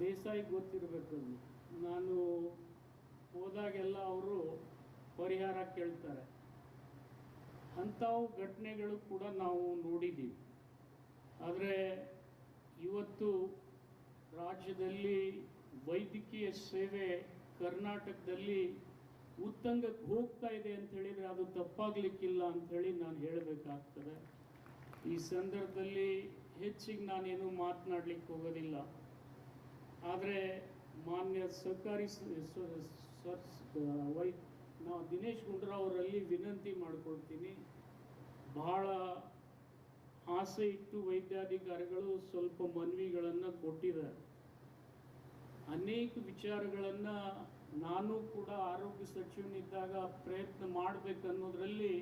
Speaker 3: ದೇಸಾಯಿ ಗೊತ್ತಿರಬೇಕು ನಾನು ಹೋದಾಗೆಲ್ಲ ಅವರು ಪರಿಹಾರ ಕೇಳ್ತಾರೆ. ಅಂಥವು ಘಟನೆಗಳು ಕೂಡ ನಾವು ನೋಡಿದ್ದೀವಿ. ಆದರೆ ಇವತ್ತು ರಾಜ್ಯದಲ್ಲಿ ವೈದ್ಯಕೀಯ ಸೇವೆ ಕರ್ನಾಟಕದಲ್ಲಿ ಉತ್ತಂಗಕ್ಕೆ ಹೋಗ್ತಾ ಇದೆ ಅಂತ ಹೇಳಿದರೆ ಅದು ತಪ್ಪಾಗ್ಲಿಕ್ಕಿಲ್ಲ ಅಂತ ಹೇಳಿ ನಾನು ಹೇಳಬೇಕಾಗ್ತದೆ. ಈ ಸಂದರ್ಭದಲ್ಲಿ ಹೆಚ್ಚಿಗೆ ನಾನೇನು ಮಾತನಾಡ್ಲಿಕ್ಕೆ ಹೋಗೋದಿಲ್ಲ. ಆದರೆ ಮಾನ್ಯ ಸರ್ಕಾರಿ ವೈ ನಾವು ದಿನೇಶ್ ಗುಂಡೂರಾವ್ ಅವರಲ್ಲಿ ವಿನಂತಿ ಮಾಡ್ಕೊಳ್ತೀನಿ. ಬಹಳ ಆಸೆ ಇಟ್ಟು ವೈದ್ಯಾಧಿಕಾರಿಗಳು ಸ್ವಲ್ಪ ಮನವಿಗಳನ್ನು ಕೊಟ್ಟಿದ್ದಾರೆ. ಅನೇಕ ವಿಚಾರಗಳನ್ನು ನಾನು ಕೂಡ ಆರೋಗ್ಯ ಸಚಿವನಿದ್ದಾಗ ಪ್ರಯತ್ನ ಮಾಡಬೇಕನ್ನೋದ್ರಲ್ಲಿ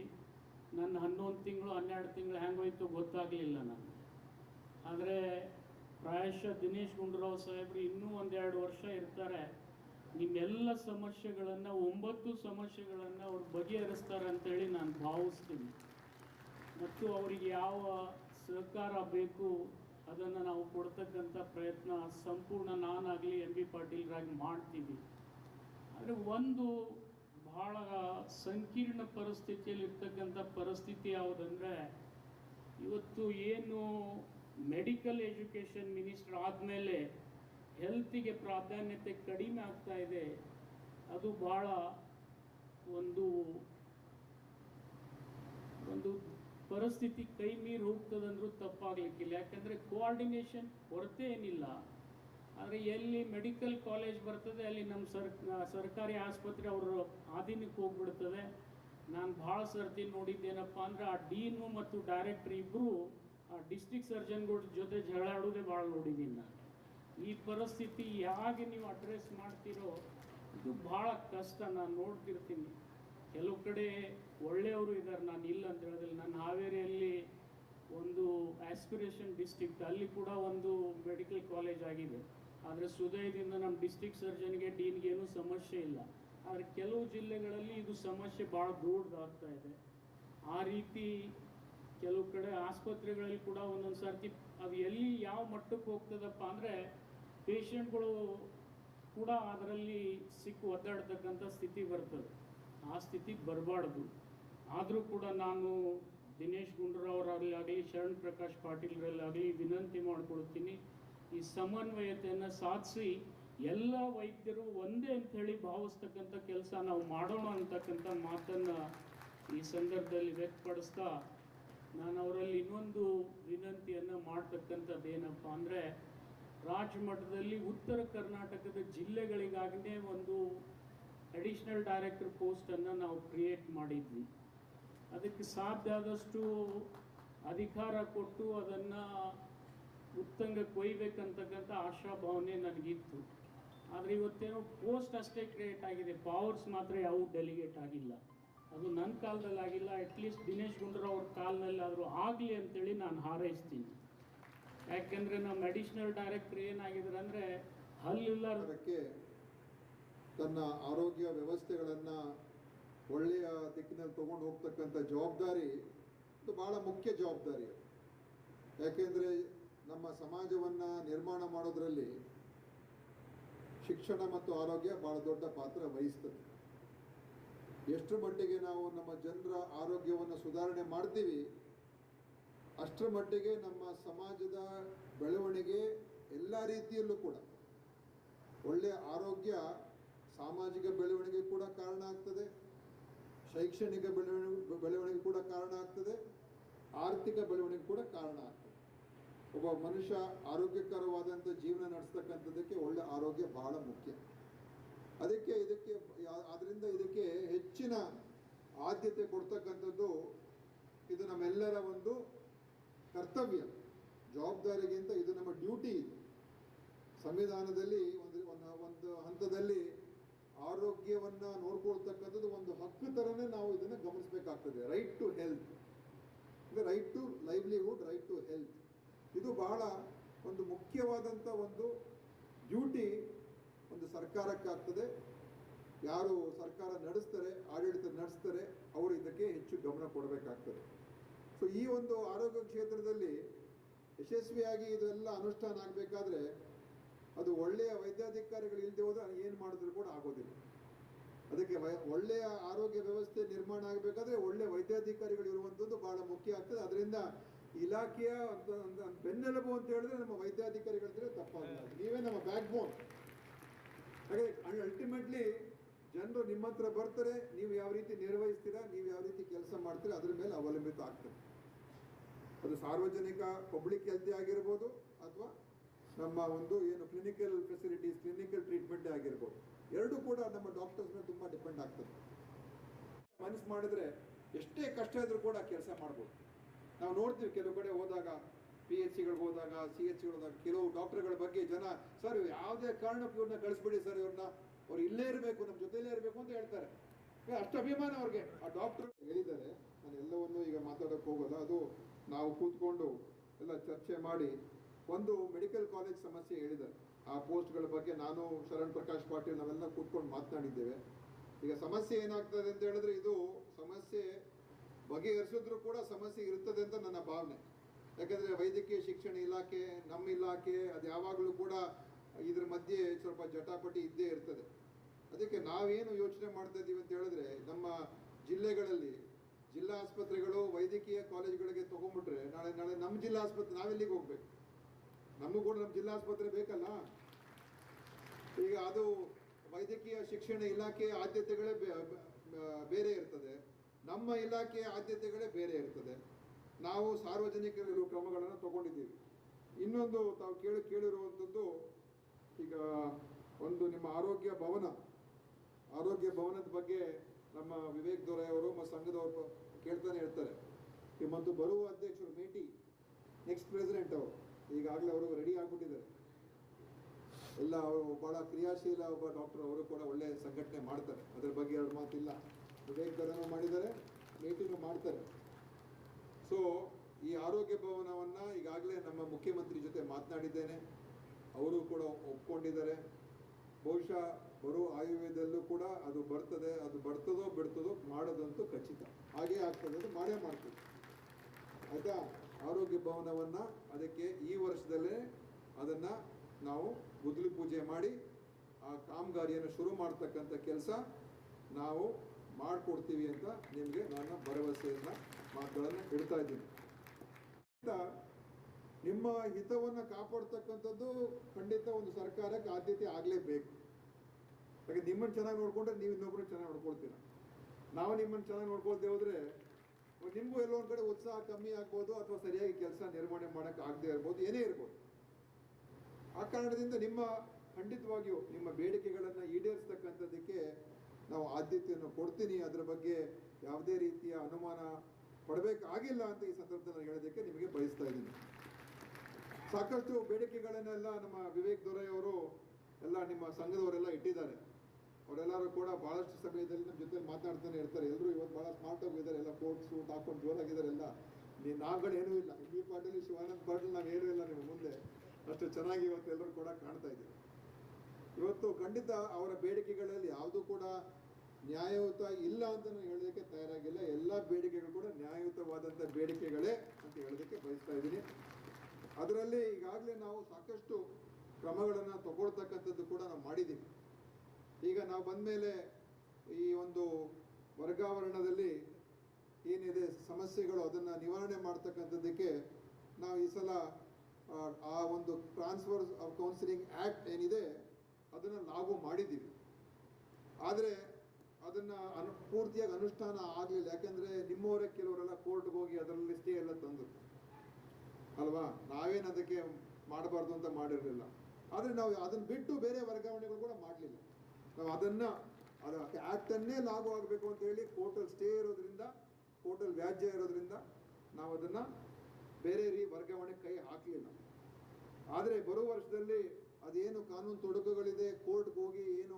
Speaker 3: ನನ್ನ ಹನ್ನೊಂದು ತಿಂಗಳು, ಹನ್ನೆರಡು ತಿಂಗಳು ಹೆಂಗೋಯ್ತು ಗೊತ್ತಾಗಲಿಲ್ಲ ನಾನು ಆದರೆ ಪ್ರಾಯಶಃ ದಿನೇಶ್ ಗುಂಡೂರಾವ್ ಸಾಹೇಬರು ಇನ್ನೂ ಒಂದೆರಡು ವರ್ಷ ಇರ್ತಾರೆ. ನಿಮ್ಮೆಲ್ಲ ಸಮಸ್ಯೆಗಳನ್ನು, ಒಂಬತ್ತು ಸಮಸ್ಯೆಗಳನ್ನು ಅವ್ರು ಬಗೆಹರಿಸ್ತಾರೆ ಅಂತೇಳಿ ನಾನು ಭಾವಿಸ್ತೀನಿ. ಮತ್ತು ಅವರಿಗೆ ಯಾವ ಸಹಕಾರ ಬೇಕು ಅದನ್ನು ನಾವು ಕೊಡ್ತಕ್ಕಂಥ ಪ್ರಯತ್ನ ಸಂಪೂರ್ಣ ನಾನಾಗಲಿ ಎಂ ಬಿ ಪಾಟೀಲ್ರಾಗಿ ಮಾಡ್ತೀವಿ. ಆದರೆ ಒಂದು ಬಹಳ ಸಂಕೀರ್ಣ ಪರಿಸ್ಥಿತಿಯಲ್ಲಿರ್ತಕ್ಕಂಥ ಪರಿಸ್ಥಿತಿ ಯಾವುದಂದರೆ ಇವತ್ತು ಏನು ಮೆಡಿಕಲ್ ಎಜುಕೇಷನ್ ಮಿನಿಸ್ಟರ್ ಆದಮೇಲೆ ಹೆಲ್ತಿಗೆ ಪ್ರಾಧಾನ್ಯತೆ ಕಡಿಮೆ ಆಗ್ತಾ ಇದೆ. ಅದು ಭಾಳ ಒಂದು ಒಂದು ಪರಿಸ್ಥಿತಿ ಕೈ ಮೀರಿ ಹೋಗ್ತದಂದ್ರೂ ತಪ್ಪಾಗ್ಲಿಕ್ಕಿಲ್ಲ. ಯಾಕಂದ್ರೆ ಕೋಆರ್ಡಿನೇಷನ್ ಕೊರತೆ ಏನಿಲ್ಲ. ಆದರೆ ಎಲ್ಲಿ ಮೆಡಿಕಲ್ ಕಾಲೇಜ್ ಬರ್ತದೆ, ಅಲ್ಲಿ ನಮ್ಮ ಸರ್ ಸರ್ಕಾರಿ ಆಸ್ಪತ್ರೆ ಅವರು ಆಧೀನಕ್ಕೆ ಹೋಗ್ಬಿಡ್ತದೆ. ನಾನು ಭಾಳ ಸರ್ತಿ ನೋಡಿದ್ದೇನಪ್ಪ ಅಂದ್ರೆ ಆ ಡೀನು ಮತ್ತು ಡೈರೆಕ್ಟರ್ ಇಬ್ಬರು ಆ ಡಿಸ್ಟಿಕ್ ಸರ್ಜನ್ಗಳ ಜೊತೆ ಜಗಳಾಡೋದೆ ಭಾಳ ನೋಡಿದ್ದೀನಿ ನಾನು. ಈ ಪರಿಸ್ಥಿತಿ ಹೇಗೆ ನೀವು ಅಡ್ರೆಸ್ ಮಾಡ್ತೀರೋ, ಇದು ಭಾಳ ಕಷ್ಟ. ನಾನು ನೋಡ್ತಿರ್ತೀನಿ. ಕೆಲವು ಕಡೆ ಒಳ್ಳೆಯವರು ಇದ್ದಾರೆ. ನಾನು ಇಲ್ಲ ಅಂತ ಹೇಳಿದ್ರೆ ನಾನು ಹಾವೇರಿಯಲ್ಲಿ ಒಂದು ಆಸ್ಪಿರೇಷನ್ ಡಿಸ್ಟ್ರಿಕ್ಟ್ ಅಲ್ಲಿ ಕೂಡ ಒಂದು ಮೆಡಿಕಲ್ ಕಾಲೇಜ್ ಆಗಿದೆ. ಆದರೆ ಸುದಯದಿಂದ ನಮ್ಮ ಡಿಸ್ಟಿಕ್ ಸರ್ಜನ್ಗೆ ಡೀನ್ಗೆ ಏನೂ ಸಮಸ್ಯೆ ಇಲ್ಲ. ಆದರೆ ಕೆಲವು ಜಿಲ್ಲೆಗಳಲ್ಲಿ ಇದು ಸಮಸ್ಯೆ ಭಾಳ ದೊಡ್ಡದಾಗ್ತಾ ಇದೆ. ಆ ರೀತಿ ಕೆಲವು ಕಡೆ ಆಸ್ಪತ್ರೆಗಳಲ್ಲಿ ಕೂಡ ಒಂದೊಂದು ಸರ್ತಿ ಅದು ಎಲ್ಲಿ ಯಾವ ಮಟ್ಟಕ್ಕೆ ಹೋಗ್ತದಪ್ಪ ಅಂದರೆ ಪೇಷಂಟ್ಗಳು ಕೂಡ ಅದರಲ್ಲಿ ಸಿಕ್ಕು ಒದ್ದಾಡ್ತಕ್ಕಂಥ ಸ್ಥಿತಿ ಬರ್ತದೆ. ಆ ಸ್ಥಿತಿಗೆ ಬರಬಾರ್ದು. ಆದರೂ ಕೂಡ ನಾನು ದಿನೇಶ್ ಗುಂಡೂರಾವ್ರಲ್ಲಿ ಆಗಲಿ, ಶರಣ್ ಪ್ರಕಾಶ್ ಪಾಟೀಲ್ರಲ್ಲಾಗಲಿ ವಿನಂತಿ ಮಾಡ್ಕೊಳ್ತೀನಿ, ಈ ಸಮನ್ವಯತೆಯನ್ನು ಸಾಧಿಸಿ ಎಲ್ಲ ವೈದ್ಯರು ಒಂದೇ ಅಂತ ಹೇಳಿ ಭಾವಿಸ್ತಕ್ಕಂಥ ಕೆಲಸ ನಾವು ಮಾಡೋಣ ಅಂತಕ್ಕಂಥ ಮಾತನ್ನು ಈ ಸಂದರ್ಭದಲ್ಲಿ ವ್ಯಕ್ತಪಡಿಸ್ತಾ ನಾನು ಅವರಲ್ಲಿ ಇನ್ನೊಂದು ವಿನಂತಿಯನ್ನು ಮಾಡ್ತಕ್ಕಂಥದ್ದು ಏನಪ್ಪ ಅಂದರೆ ರಾಜ್ಯ ಉತ್ತರ ಕರ್ನಾಟಕದ ಜಿಲ್ಲೆಗಳಿಗಾಗಲೇ ಒಂದು ಅಡಿಷನಲ್ ಡೈರೆಕ್ಟರ್ ಪೋಸ್ಟನ್ನು ನಾವು ಕ್ರಿಯೇಟ್ ಮಾಡಿದ್ವಿ. ಅದಕ್ಕೆ ಸಾಧ್ಯ ಆದಷ್ಟು ಅಧಿಕಾರ ಕೊಟ್ಟು ಅದನ್ನು ಉತ್ತಂಗ ಕೊಯ್ಬೇಕಂತಕ್ಕಂಥ ಆಶಾಭಾವನೆ ನನಗಿತ್ತು. ಆದರೆ ಇವತ್ತೇನೋ ಪೋಸ್ಟ್ ಅಷ್ಟೇ ಕ್ರಿಯೇಟ್ ಆಗಿದೆ. ಪವರ್ಸ್ ಮಾತ್ರ ಯಾವ ಡೆಲಿಗೇಟ್ ಆಗಿಲ್ಲ. ಅದು ನನ್ನ ಕಾಲದಲ್ಲಿ ಆಗಿಲ್ಲ. ಅಟ್ಲೀಸ್ಟ್ ದಿನೇಶ್ ಗುಂಡೂರಾವ್ ಅವ್ರ ಕಾಲದಲ್ಲಾದರೂ ಆಗಲಿ ಅಂತೇಳಿ ನಾನು ಹಾರೈಸ್ತೀನಿ. ಯಾಕೆಂದರೆ ನಮ್ಮ ಅಡಿಷನಲ್ ಡೈರೆಕ್ಟರ್ ಏನಾಗಿದ್ದಾರೆ ಅಂದರೆ ಅಲ್ಲಿಲ್ಲ
Speaker 4: ಸರ್ಕಾರಕ್ಕೆ ತನ್ನ ಆರೋಗ್ಯ ವ್ಯವಸ್ಥೆಗಳನ್ನು ಒಳ್ಳೆಯ ದಿಕ್ಕಿನಲ್ಲಿ ತೊಗೊಂಡು ಹೋಗ್ತಕ್ಕಂಥ ಜವಾಬ್ದಾರಿ ಇದು ಬಹಳ ಮುಖ್ಯ ಜವಾಬ್ದಾರಿ. ಯಾಕೆಂದರೆ ನಮ್ಮ ಸಮಾಜವನ್ನು ನಿರ್ಮಾಣ ಮಾಡೋದರಲ್ಲಿ ಶಿಕ್ಷಣ ಮತ್ತು ಆರೋಗ್ಯ ಬಹಳ ದೊಡ್ಡ ಪಾತ್ರ ವಹಿಸ್ತದೆ ಎಷ್ಟರ ಮಟ್ಟಿಗೆ ನಾವು ನಮ್ಮ ಜನರ ಆರೋಗ್ಯವನ್ನು ಸುಧಾರಣೆ ಮಾಡ್ತೀವಿ, ಅಷ್ಟರ ಮಟ್ಟಿಗೆ ನಮ್ಮ ಸಮಾಜದ ಬೆಳವಣಿಗೆ ಎಲ್ಲ ರೀತಿಯಲ್ಲೂ ಕೂಡ ಒಳ್ಳೆಯ ಆರೋಗ್ಯ ಸಾಮಾಜಿಕ ಬೆಳವಣಿಗೆ ಕೂಡ ಕಾರಣ ಆಗ್ತದೆ. ಶೈಕ್ಷಣಿಕ ಬೆಳವಣಿಗೆ ಬೆಳವಣಿಗೆ ಕೂಡ ಕಾರಣ ಆಗ್ತದೆ. ಆರ್ಥಿಕ ಬೆಳವಣಿಗೆ ಕೂಡ ಕಾರಣ ಆಗ್ತದೆ. ಒಬ್ಬ ಮನುಷ್ಯ ಆರೋಗ್ಯಕರವಾದಂಥ ಜೀವನ ನಡೆಸ್ತಕ್ಕಂಥದ್ದಕ್ಕೆ ಒಳ್ಳೆ ಆರೋಗ್ಯ ಬಹಳ ಮುಖ್ಯ. ಅದಕ್ಕೆ ಇದಕ್ಕೆ ಆದ್ದರಿಂದ ಇದಕ್ಕೆ ಹೆಚ್ಚಿನ ಆದ್ಯತೆ ಕೊಡ್ತಕ್ಕಂಥದ್ದು ಇದು ನಮ್ಮೆಲ್ಲರ ಒಂದು ಕರ್ತವ್ಯ. ಜವಾಬ್ದಾರಿಗಿಂತ ಇದು ನಮ್ಮ ಡ್ಯೂಟಿ ಸಂವಿಧಾನದಲ್ಲಿ ಒಂದು ಒಂದು ಹಂತದಲ್ಲಿ ಆರೋಗ್ಯವನ್ನು ನೋಡ್ಕೊಳ್ತಕ್ಕಂಥದ್ದು ಒಂದು ಹಕ್ಕು ಥರನೇ ನಾವು ಇದನ್ನು ಗಮನಿಸಬೇಕಾಗ್ತದೆ. ರೈಟ್ ಟು ಹೆಲ್ತ್ ಅಂದರೆ right to livelihood right to health ಇದು ಬಹಳ ಒಂದು ಮುಖ್ಯವಾದಂಥ ಒಂದು ಡ್ಯೂಟಿ ಒಂದು ಸರ್ಕಾರಕ್ಕಾಗ್ತದೆ ಯಾರು ಸರ್ಕಾರ ನಡೆಸ್ತಾರೆ, ಆಡಳಿತ ನಡೆಸ್ತಾರೆ, ಅವರು ಇದಕ್ಕೆ ಹೆಚ್ಚು ಗಮನ ಕೊಡಬೇಕಾಗ್ತದೆ. ಸೊ ಈ ಒಂದು ಆರೋಗ್ಯ ಕ್ಷೇತ್ರದಲ್ಲಿ ಯಶಸ್ವಿಯಾಗಿ ಇದೆಲ್ಲ ಅನುಷ್ಠಾನ ಆಗಬೇಕಾದ್ರೆ ಅದು ಒಳ್ಳೆಯ ವೈದ್ಯಾಧಿಕಾರಿಗಳು ಇಲ್ಲದೆ ಹೋದ್ರೆ ಏನು ಮಾಡಿದ್ರು ಕೂಡ ಆಗೋದಿಲ್ಲ. ಅದಕ್ಕೆ ಒಳ್ಳೆಯ ಆರೋಗ್ಯ ವ್ಯವಸ್ಥೆ ನಿರ್ಮಾಣ ಆಗಬೇಕಾದ್ರೆ ಒಳ್ಳೆಯ ವೈದ್ಯಾಧಿಕಾರಿಗಳು ಇರುವಂಥದ್ದು ಬಹಳ ಮುಖ್ಯ ಆಗ್ತದೆ. ಅದರಿಂದ ಇಲಾಖೆಯ ಬೆನ್ನೆಲುಬು ಅಂತ ಹೇಳಿದ್ರೆ ನಮ್ಮ ವೈದ್ಯಾಧಿಕಾರಿಗಳಿದ್ರೆ ತಪ್ಪಾಗಲ್ಲ. ನೀವೇ ನಮ್ಮ ಬ್ಯಾಕ್ ಬೋನ್ ಹಾಗೆ ಅಲ್ಟಿಮೇಟ್ಲಿ ಜನರು ನಿಮ್ಮ ಹತ್ರ ಬರ್ತಾರೆ, ನೀವು ಯಾವ ರೀತಿ ನಿರ್ವಹಿಸ್ತೀರಾ, ನೀವು ಯಾವ ರೀತಿ ಕೆಲಸ ಮಾಡ್ತೀರಾ, ಅದ್ರ ಮೇಲೆ ಅವಲಂಬಿತ ಆಗ್ತದೆ. ಅದು ಸಾರ್ವಜನಿಕ ಪಬ್ಲಿಕ್ ಹೆಲ್ತ್ ಆಗಿರ್ಬೋದು ಅಥವಾ ನಮ್ಮ ಒಂದು ಏನು ಕ್ಲಿನಿಕಲ್ ಫೆಸಿಲಿಟೀಸ್ ಕ್ಲಿನಿಕಲ್ ಟ್ರೀಟ್ಮೆಂಟ್ ಆಗಿರ್ಬೋದು. ಎರಡೂ ಕೂಡ ನಮ್ಮ ಡಾಕ್ಟರ್ಸ್ ಮೇಲೆ ತುಂಬ ಡಿಪೆಂಡ್ ಆಗ್ತದೆ. ಮನಸ್ಸು ಮಾಡಿದ್ರೆ ಎಷ್ಟೇ ಕಷ್ಟ ಇದ್ರೂ ಕೂಡ ಕೆಲಸ ಮಾಡ್ಬೋದು. ನಾವು ನೋಡ್ತೀವಿ ಕೆಲವು ಕಡೆ ಹೋದಾಗ ಪಿ ಎಚ್ ಸಿಗಳಿಗೆ ಹೋದಾಗ ಸಿ ಎಚ್ ಹೋದಾಗ, ಕೆಲವು ಡಾಕ್ಟರ್ಗಳ ಬಗ್ಗೆ ಜನ ಸರ್ ಯಾವುದೇ ಕಾರಣಕ್ಕೂ ಇವ್ರನ್ನ ಕಳಿಸ್ಬಿಡಿ ಸರ್ ಇವ್ರನ್ನ. ಅವ್ರು ಇಲ್ಲೇ ಇರಬೇಕು ನಮ್ಮ ಜೊತೆಲೇ ಇರಬೇಕು ಅಂತ ಹೇಳ್ತಾರೆ. ಅಷ್ಟು ಅಭಿಮಾನ ಅವ್ರಿಗೆ. ಆ ಡಾಕ್ಟರ್ ಹೇಳಿದ್ದಾರೆ, ನಾನು ಎಲ್ಲವನ್ನೂ ಈಗ ಮಾತಾಡೋಕೆ ಹೋಗೋಲ್ಲ. ಅದು ನಾವು ಕೂತ್ಕೊಂಡು ಎಲ್ಲ ಚರ್ಚೆ ಮಾಡಿ ಒಂದು ಮೆಡಿಕಲ್ ಕಾಲೇಜ್ ಸಮಸ್ಯೆ ಹೇಳಿದ್ದಾರೆ. ಆ ಪೋಸ್ಟ್ಗಳ ಬಗ್ಗೆ ನಾನು ಶರಣ್ ಪ್ರಕಾಶ್ ಪಾಟೀಲ್ ನಾವೆಲ್ಲ ಕೂತ್ಕೊಂಡು ಮಾತನಾಡಿದ್ದೇವೆ. ಈಗ ಸಮಸ್ಯೆ ಏನಾಗ್ತದೆ ಅಂತ ಹೇಳಿದ್ರೆ ಇದು ಸಮಸ್ಯೆ ಬಗೆಹರಿಸಿದ್ರೂ ಕೂಡ ಸಮಸ್ಯೆ ಇರ್ತದೆ ಅಂತ ನನ್ನ ಭಾವನೆ. ಯಾಕಂದ್ರೆ ವೈದ್ಯಕೀಯ ಶಿಕ್ಷಣ ಇಲಾಖೆ, ನಮ್ಮ ಇಲಾಖೆ, ಅದು ಯಾವಾಗಲೂ ಕೂಡ ಇದ್ರ ಮಧ್ಯೆ ಸ್ವಲ್ಪ ಜಟಾಪಟಿ ಇದ್ದೇ ಇರ್ತದೆ. ಅದಕ್ಕೆ ನಾವೇನು ಯೋಚನೆ ಮಾಡ್ತಾ ಇದ್ದೀವಿ ಅಂತ ಹೇಳಿದ್ರೆ ನಮ್ಮ ಜಿಲ್ಲೆಗಳಲ್ಲಿ ಜಿಲ್ಲಾ ಆಸ್ಪತ್ರೆಗಳು ವೈದ್ಯಕೀಯ ಕಾಲೇಜುಗಳಿಗೆ ತಗೊಂಡ್ಬಿಟ್ರೆ ನಾಳೆ ನಾಳೆ ನಮ್ಮ ಜಿಲ್ಲಾ ಆಸ್ಪತ್ರೆ ನಾವೆಲ್ಲಿಗೆ ಹೋಗ್ಬೇಕು? ನಮಗೂ ಕೂಡ ನಮ್ಮ ಜಿಲ್ಲಾ ಆಸ್ಪತ್ರೆ ಬೇಕಲ್ಲ? ಈಗ ಅದು ವೈದ್ಯಕೀಯ ಶಿಕ್ಷಣ ಇಲಾಖೆಯ ಆದ್ಯತೆಗಳೇ ಬೇರೆ ಇರ್ತದೆ. ನಮ್ಮ ಇಲಾಖೆಯ ಆದ್ಯತೆಗಳೇ ಬೇರೆ ಇರ್ತದೆ. ನಾವು ಸಾರ್ವಜನಿಕರಿರುವ ಕ್ರಮಗಳನ್ನು ತಗೊಂಡಿದ್ದೀವಿ. ಇನ್ನೊಂದು ತಾವು ಕೇಳಿ, ಕೇಳಿರುವಂಥದ್ದು, ಈಗ ಒಂದು ನಿಮ್ಮ ಆರೋಗ್ಯ ಭವನ, ಆರೋಗ್ಯ ಭವನದ ಬಗ್ಗೆ ನಮ್ಮ ವಿವೇಕ್ ದೊರೆಯವರು ಮತ್ತು ಸಂಘದವರು ಕೇಳ್ತಾನೆ ಇರ್ತಾರೆ. ಮತ್ತು ಬರುವ ಅಧ್ಯಕ್ಷರು, ಮೇಟಿ ನೆಕ್ಸ್ಟ್ ಪ್ರೆಸಿಡೆಂಟ್ ಅವರು. ಈಗಾಗಲೇ ಅವರು ರೆಡಿ ಆಗಿಬಿಟ್ಟಿದ್ದಾರೆ. ಎಲ್ಲ ಅವರು ಬಹಳ ಕ್ರಿಯಾಶೀಲ ಒಬ್ಬ ಡಾಕ್ಟರ್ ಅವರು ಕೂಡ ಒಳ್ಳೆ ಸಂಘಟನೆ ಮಾಡ್ತಾರೆ. ಅದ್ರ ಬಗ್ಗೆ ಎರಡು ಮಾತಿಲ್ಲ. ವಿವೇಕ್ ದರನೂ ಮಾಡಿದ್ದಾರೆ ಮೀಟಿಂಗ್ ಮಾಡ್ತಾರೆ. ಸೊ ಈ ಆರೋಗ್ಯ ಭವನವನ್ನು ಈಗಾಗಲೇ ನಮ್ಮ ಮುಖ್ಯಮಂತ್ರಿ ಜೊತೆ ಮಾತನಾಡಿದ್ದೇನೆ. ಅವರು ಕೂಡ ಒಪ್ಕೊಂಡಿದ್ದಾರೆ. ಬಹುಶಃ ಬರೋ ಆಯುರ್ವೇದಲ್ಲೂ ಕೂಡ ಅದು ಬರ್ತದೆ, ಅದು ಬರ್ತದೋ ಬಿಡ್ತದೋ ಮಾಡೋದಂತೂ ಖಚಿತ. ಹಾಗೇ ಆಗ್ತದೆ ಅದು ಮಾಡೇ ಮಾಡ್ತದೆ ಆಯ್ತಾ? ಆರೋಗ್ಯ ಭವನವನ್ನು ಅದಕ್ಕೆ ಈ ವರ್ಷದಲ್ಲೇ ಅದನ್ನು ನಾವು ಗುದ್ದಲಿ ಪೂಜೆ ಮಾಡಿ ಆ ಕಾಮಗಾರಿಯನ್ನು ಶುರು ಮಾಡ್ತಕ್ಕಂಥ ಕೆಲಸ ನಾವು ಮಾಡಿಕೊಡ್ತೀವಿ ಅಂತ ನಿಮಗೆ ನನ್ನ ಭರವಸೆಯನ್ನು ಮಾತುಗಳನ್ನು ಇಡ್ತಾ ಇದ್ದೀನಿ. ನಿಮ್ಮ ಹಿತವನ್ನು ಕಾಪಾಡ್ತಕ್ಕಂಥದ್ದು ಖಂಡಿತ ಒಂದು ಸರ್ಕಾರಕ್ಕೆ ಆದ್ಯತೆ ಆಗಲೇಬೇಕು. ಹಾಗೆ ನಿಮ್ಮನ್ನು ಚೆನ್ನಾಗಿ ನೋಡಿಕೊಂಡ್ರೆ ನೀವು ಇನ್ನೊಬ್ಬರು ಚೆನ್ನಾಗಿ ನೋಡ್ಕೊಳ್ತೀರ. ನಾವು ನಿಮ್ಮನ್ನು ಚೆನ್ನಾಗಿ ನೋಡ್ಕೊಳ್ತೇವೆ ಹೋದ್ರೆ ನಿಮಗೂ ಎಲ್ಲೋ ಒಂದು ಕಡೆ ಉತ್ಸಾಹ ಕಮ್ಮಿ ಆಗ್ಬೋದು ಅಥವಾ ಸರಿಯಾಗಿ ಕೆಲಸ ನಿರ್ವಹಣೆ ಮಾಡೋಕ್ಕೆ ಆಗದೆ ಇರ್ಬೋದು, ಏನೇ ಇರ್ಬೋದು. ಆ ಕಾರಣದಿಂದ ನಿಮ್ಮ ಖಂಡಿತವಾಗಿಯೂ ನಿಮ್ಮ ಬೇಡಿಕೆಗಳನ್ನು ಈಡೇರಿಸ್ತಕ್ಕಂಥದ್ದಕ್ಕೆ ನಾವು ಆದ್ಯತೆಯನ್ನು ಕೊಡ್ತೀನಿ. ಅದರ ಬಗ್ಗೆ ಯಾವುದೇ ರೀತಿಯ ಅನುಮಾನ ಪಡಬೇಕಾಗಿಲ್ಲ ಅಂತ ಈ ಸಂದರ್ಭದಲ್ಲಿ ಹೇಳೋದಕ್ಕೆ ನಿಮಗೆ ಬಯಸ್ತಾ ಇದ್ದೀನಿ. ಸಾಕಷ್ಟು ಬೇಡಿಕೆಗಳನ್ನೆಲ್ಲ ನಮ್ಮ ವಿವೇಕ್ ದೊರೆಯವರು ಎಲ್ಲ ನಿಮ್ಮ ಸಂಘದವರೆಲ್ಲ ಇಟ್ಟಿದ್ದಾರೆ. ಅವರೆಲ್ಲರೂ ಕೂಡ ಬಹಳಷ್ಟು ಸಮಯದಲ್ಲಿ ನಮ್ಮ ಜೊತೆ ಮಾತಾಡ್ತಾನೆ ಇರ್ತಾರೆ. ಎಲ್ಲರೂ ಇವತ್ತು ಬಹಳ ಸ್ಮಾರ್ಟ್ ಆಗಿದ್ದಾರೆ ಎಲ್ಲ ಸೂಟ್ ಹಾಕೊಂಡು ಜೋರಾಗಿದ್ದಾರೆ ಎಲ್ಲ. ನೀ- ನಾವುಗಳೇನೂ ಇಲ್ಲ. ಈ ಪಾಟಲ್ಲಿ ಶಿವಾನಂದ ಪಾಟೀಲ್ ನಾವೇನೂ ಇಲ್ಲ ನಿಮ್ಮ ಮುಂದೆ. ಅಷ್ಟು ಚೆನ್ನಾಗಿ ಇವತ್ತು ಎಲ್ಲರೂ ಕೂಡ ಕಾಣ್ತಾ ಇದ್ದೀವಿ ಇವತ್ತು ಖಂಡಿತ ಅವರ ಬೇಡಿಕೆಗಳಲ್ಲಿ ಯಾವುದೂ ಕೂಡ ನ್ಯಾಯಯುತ ಇಲ್ಲ ಅಂತ ನಾನು ಹೇಳೋದಕ್ಕೆ ತಯಾರಾಗಿಲ್ಲ. ಎಲ್ಲ ಬೇಡಿಕೆಗಳು ಕೂಡ ನ್ಯಾಯಯುತವಾದಂಥ ಬೇಡಿಕೆಗಳೇ ಅಂತ ಹೇಳೋದಕ್ಕೆ ಬಯಸ್ತಾ ಇದ್ದೀನಿ. ಅದರಲ್ಲಿ ಈಗಾಗಲೇ ನಾವು ಸಾಕಷ್ಟು ಕ್ರಮಗಳನ್ನು ತಗೊಳ್ತಕ್ಕಂಥದ್ದು ಕೂಡ ನಾವು ಮಾಡಿದ್ದೀವಿ. ಈಗ ನಾವು ಬಂದ ಮೇಲೆ ಈ ಒಂದು ವರ್ಗಾವರಣದಲ್ಲಿ ಏನಿದೆ ಸಮಸ್ಯೆಗಳು ಅದನ್ನು ನಿವಾರಣೆ ಮಾಡ್ತಕ್ಕಂಥದ್ದಕ್ಕೆ ನಾವು ಈ ಸಲ ಆ, ಒಂದು ಟ್ರಾನ್ಸ್ಫರ್ ಆಫ್ ಕೌನ್ಸಿಲಿಂಗ್ ಆ್ಯಕ್ಟ್ ಏನಿದೆ ಅದನ್ನು ನಾವು ಮಾಡಿದ್ದೀವಿ. ಆದರೆ ಅದನ್ನು ಅನು ಪೂರ್ತಿಯಾಗಿ ಅನುಷ್ಠಾನ ಆಗಲಿಲ್ಲ. ಯಾಕೆಂದರೆ ನಿಮ್ಮವರೇ ಕೆಲವರೆಲ್ಲ ಕೋರ್ಟ್ಗೆ ಹೋಗಿ ಅದರಲ್ಲಿ ಸ್ಟೇ ಎಲ್ಲ ತಂದರು ಅಲ್ವಾ? ನಾವೇನು ಅದಕ್ಕೆ ಮಾಡಬಾರ್ದು ಅಂತ ಮಾಡಿರಲಿಲ್ಲ. ಆದರೆ ನಾವು ಅದನ್ನು ಬಿಟ್ಟು ಬೇರೆ ವರ್ಗಾವಣೆಗಳು ಕೂಡ ಮಾಡಲಿಲ್ಲ. ನಾವು ಅದನ್ನು ಅದು ಆ್ಯಕ್ಟನ್ನೇ ಲಾಗು ಆಗಬೇಕು ಅಂತ ಹೇಳಿ ಕೋರ್ಟಲ್ಲಿ ಸ್ಟೇ ಇರೋದ್ರಿಂದ ಕೋರ್ಟಲ್ಲಿ ವ್ಯಾಜ್ಯ ಇರೋದ್ರಿಂದ ನಾವು ಅದನ್ನು ಬೇರೆ ರೀ ವರ್ಗಾವಣೆ ಕೈ ಹಾಕಲಿಲ್ಲ. ಆದರೆ ಬರೋ ವರ್ಷದಲ್ಲಿ ಅದೇನು ಕಾನೂನು ತೊಡಕುಗಳಿದೆ ಕೋರ್ಟ್ಗೆ ಹೋಗಿ ಏನು